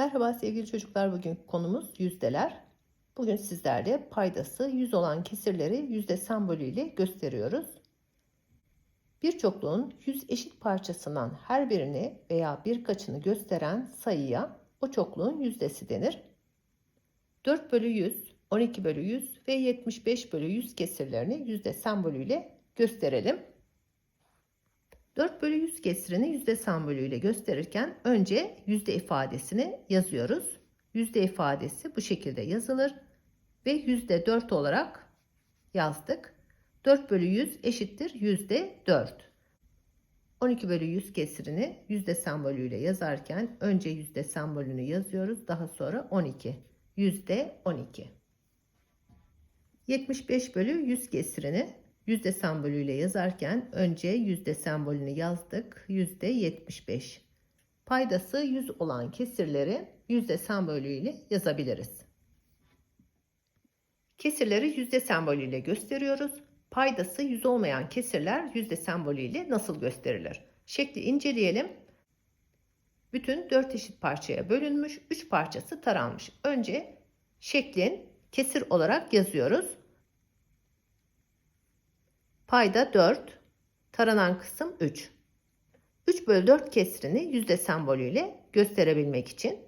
Merhaba sevgili çocuklar. Bugün konumuz yüzdeler. Bugün sizlerle paydası 100 olan kesirleri yüzde sembolüyle gösteriyoruz. Bir çokluğun 100 eşit parçasından her birini veya birkaçını gösteren sayıya o çokluğun yüzdesi denir. 4 bölü 100, 12 bölü 100 ve 75 bölü 100 kesirlerini yüzde sembolüyle gösterelim. 4 bölü 100 kesirini yüzde sembolüyle gösterirken önce yüzde ifadesini yazıyoruz. Yüzde ifadesi bu şekilde yazılır ve yüzde 4 olarak yazdık. 4 bölü 100 eşittir yüzde 4. 12 bölü 100 kesirini yüzde sembolüyle yazarken önce yüzde sembolünü yazıyoruz. Daha sonra 12. Yüzde 12. 75 bölü 100 kesirini yüzde sembolüyle yazarken önce yüzde sembolünü yazdık. Yüzde 75. Paydası 100 olan kesirleri yüzde sembolüyle yazabiliriz. Kesirleri yüzde sembolüyle gösteriyoruz. Paydası 100 olmayan kesirler yüzde sembolüyle nasıl gösterilir? Şekli inceleyelim. Bütün 4 eşit parçaya bölünmüş, 3 parçası taranmış. Önce şeklin kesir olarak yazıyoruz. Payda 4, taranan kısım 3. 3 bölü 4 kesirini yüzde sembolüyle gösterebilmek için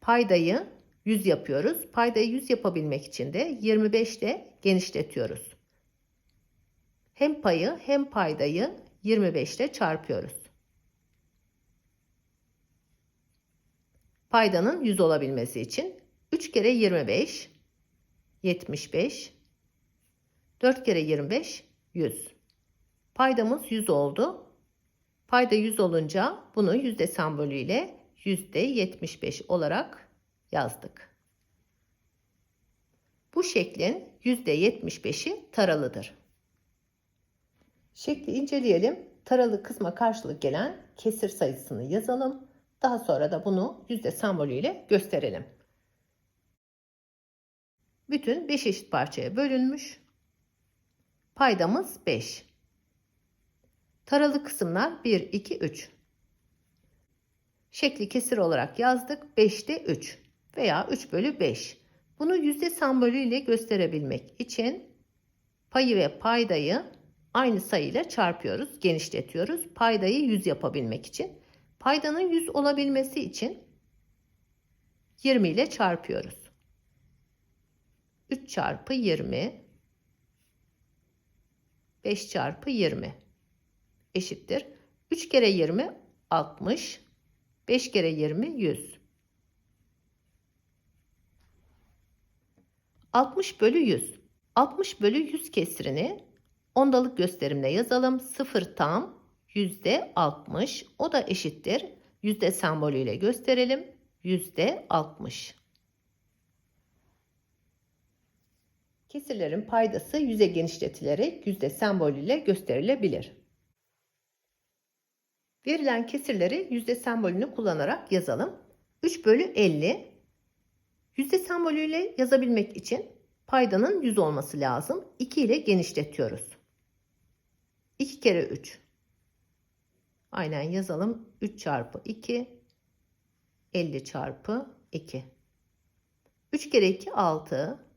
paydayı 100 yapıyoruz. Paydayı 100 yapabilmek için de 25 ile genişletiyoruz. Hem payı hem paydayı 25 ile çarpıyoruz. Paydanın 100 olabilmesi için 3 kere 25 75 4 kere 25 100. Paydamız 100 oldu. Payda 100 olunca bunu yüzde sembolüyle yüzde 75 olarak yazdık. Bu şeklin yüzde 75'i taralıdır. Şekli inceleyelim. Taralı kısma karşılık gelen kesir sayısını yazalım. Daha sonra da bunu yüzde sembolüyle gösterelim. Bütün 5 eşit parçaya bölünmüş. Paydamız 5. Taralı kısımlar 1, 2, 3. Şekli kesir olarak yazdık. 5'te 3 veya 3 bölü 5. Bunu yüzde sembolü ile gösterebilmek için payı ve paydayı aynı sayıyla çarpıyoruz, genişletiyoruz. Paydayı 100 yapabilmek için. Paydanın 100 olabilmesi için 20 ile çarpıyoruz. 3 çarpı 20 5 çarpı 20 eşittir. 3 kere 20 60. 5 kere 20 100. 60 bölü 100. 60 bölü 100 kesirini ondalık gösterimle yazalım. 0 tam yüzde 60. O da eşittir. Yüzde sembolüyle gösterelim. Yüzde 60. Kesirlerin paydası yüze genişletilerek yüzde sembolüyle gösterilebilir. Verilen kesirleri yüzde sembolünü kullanarak yazalım. 3 bölü 50 yüzde sembolüyle yazabilmek için paydanın 100 olması lazım. 2 ile genişletiyoruz. 2 kere 3. Aynen yazalım. 3 çarpı 2 50 çarpı 2. 3 kere 2 6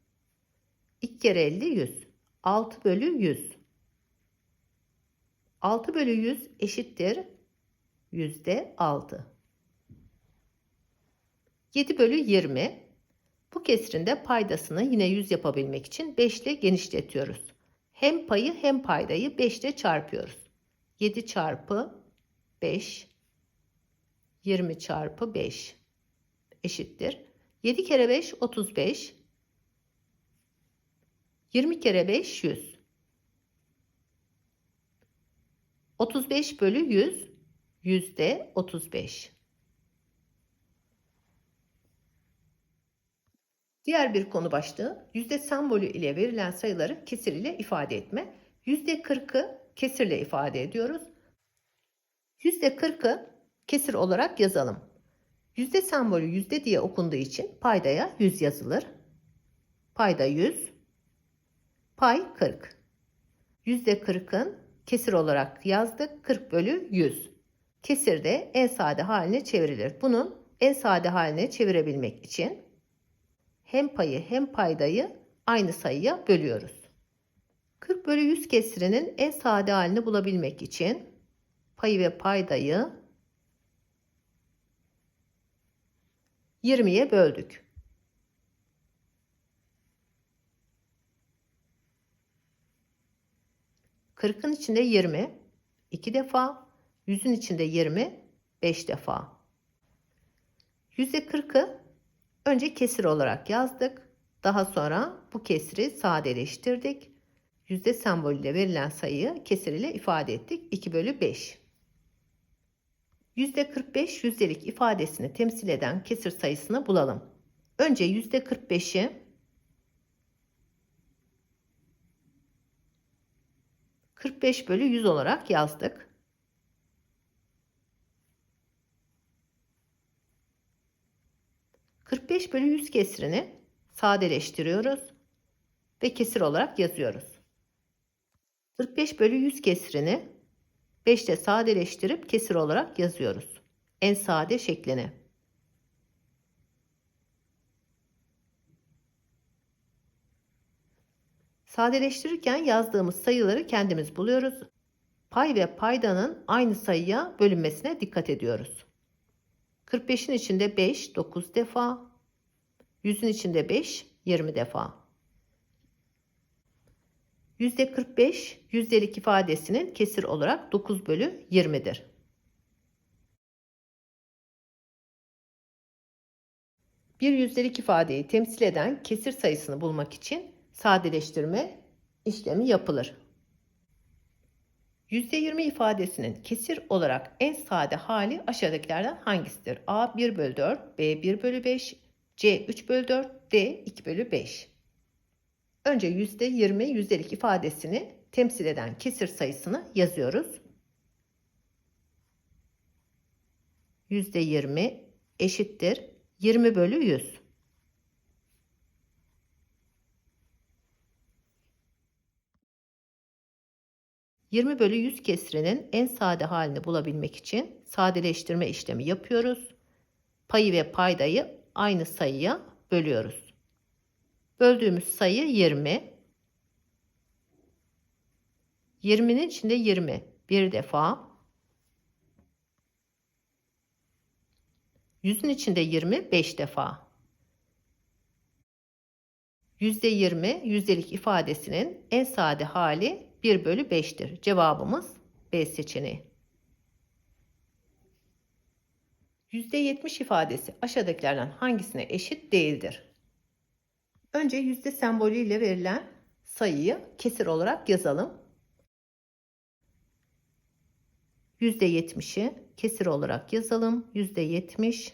2 kere 50 100. 6 bölü 100. 6 bölü 100 eşittir. Yüzde 6. 7 bölü 20. Bu kesrinde paydasını yine 100 yapabilmek için 5 ile genişletiyoruz. Hem payı hem paydayı 5 ile çarpıyoruz. 7 çarpı 5 20 çarpı 5 eşittir. 7 kere 5 35 20 kere 5 100. 35 bölü 100 yüzde 35. Diğer bir konu başlığı yüzde sembolü ile verilen sayıları kesir ile ifade etme. Yüzde 40'ı kesirle ifade ediyoruz. Yüzde 40'ı kesir olarak yazalım. Yüzde sembolü yüzde diye okunduğu için paydaya 100 yazılır. Payda 100, Pay 40. %40'ın kesir olarak yazdık. 40 bölü 100. Kesir de en sade haline çevrilir. Bunun en sade haline çevirebilmek için hem payı hem paydayı aynı sayıya bölüyoruz. 40 bölü 100 kesirinin en sade halini bulabilmek için payı ve paydayı 20'ye böldük. Kırkın içinde 20, 2 defa, yüzün içinde 20, 5 defa. %40'ı önce kesir olarak yazdık. Daha sonra bu kesiri sadeleştirdik. Yüzde sembolüyle verilen sayıyı kesir ile ifade ettik. 2 bölü 5. Yüzde 45 yüzdelik ifadesini temsil eden kesir sayısını bulalım. Önce yüzde 45'i 45 bölü 100 olarak yazdık. ...45 bölü 100 kesirini sadeleştiriyoruz ve kesir olarak yazıyoruz. 45 bölü 100 kesirini 5'te sadeleştirip kesir olarak yazıyoruz. En sade şeklini. Sadeleştirirken yazdığımız sayıları kendimiz buluyoruz. Pay ve paydanın aynı sayıya bölünmesine dikkat ediyoruz. 45'in içinde 5 9 defa, 100'ün içinde 5 20 defa. %45 yüzdelik ifadesinin kesir olarak 9 bölü 20'dir. Bir yüzdelik ifadeyi temsil eden kesir sayısını bulmak için sadeleştirme işlemi yapılır. %20 ifadesinin kesir olarak en sade hali aşağıdakilerden hangisidir? A 1 bölü 4, B 1 bölü 5, C 3 bölü 4, D 2 bölü 5. Önce %20 yüzdelik ifadesini temsil eden kesir sayısını yazıyoruz. %20 eşittir 20 bölü 100. ...20 bölü 100 kesrinin en sade halini bulabilmek için sadeleştirme işlemi yapıyoruz. Payı ve paydayı aynı sayıya bölüyoruz. Böldüğümüz sayı 20. 20'nin içinde 20 bir defa. 100'ün içinde 20 5 defa. %20 yüzdelik ifadesinin en sade hali 1 bölü 5'tir. Cevabımız B seçeneği. %70 ifadesi aşağıdakilerden hangisine eşit değildir? Önce yüzde sembolüyle verilen sayıyı kesir olarak yazalım. Yüzde yetmişi kesir olarak yazalım. Yüzde yetmiş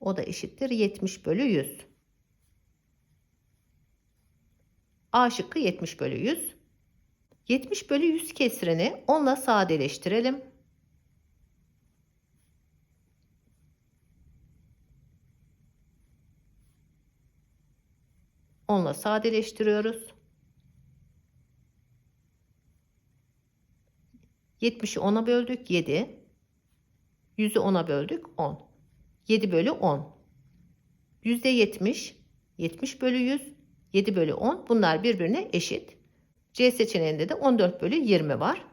o da eşittir 70 bölü 100. A şıkkı 70 bölü 100. 70 bölü 100 kesirini 10 ile sadeleştirelim. 10 ile sadeleştiriyoruz. 70'i 10'a böldük 7. 100'ü 10'a böldük 10. 7 bölü 10. Yüzde 70. 70 bölü 100. 7 bölü 10. Bunlar birbirine eşit. C seçeneğinde de 14 bölü 20 var.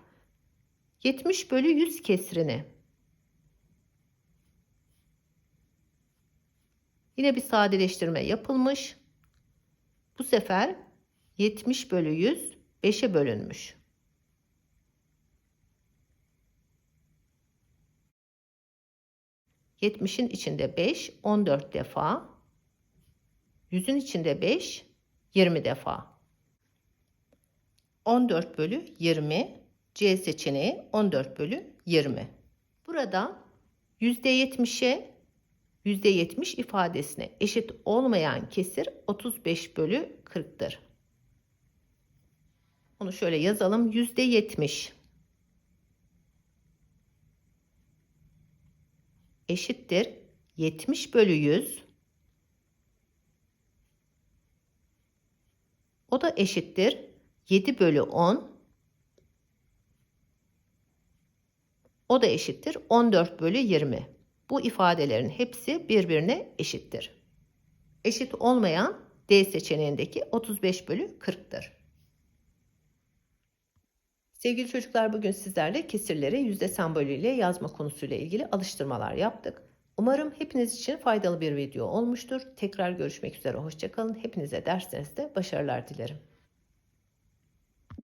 70 bölü 100 kesrini. Yine bir sadeleştirme yapılmış. Bu sefer 70 bölü 100 5'e bölünmüş. Yetmişin içinde 5 14 defa. Yüzün içinde 5 20 defa. 14 bölü 20 C seçeneği 14 bölü 20. Burada %70'e %70 ifadesine eşit olmayan kesir 35 bölü 40'tır. Onu şöyle yazalım. %70 eşittir 70 bölü 100 o da eşittir 7 bölü 10 o da eşittir 14 bölü 20. bu ifadelerin hepsi birbirine eşittir. Eşit olmayan D seçeneğindeki 35 bölü 40'tır. Sevgili çocuklar bugün sizlerle kesirleri yüzde sembolüyle yazma konusuyla ilgili alıştırmalar yaptık. Umarım hepiniz için faydalı bir video olmuştur. Tekrar görüşmek üzere. Hoşçakalın. Hepinize derslerinizde başarılar dilerim.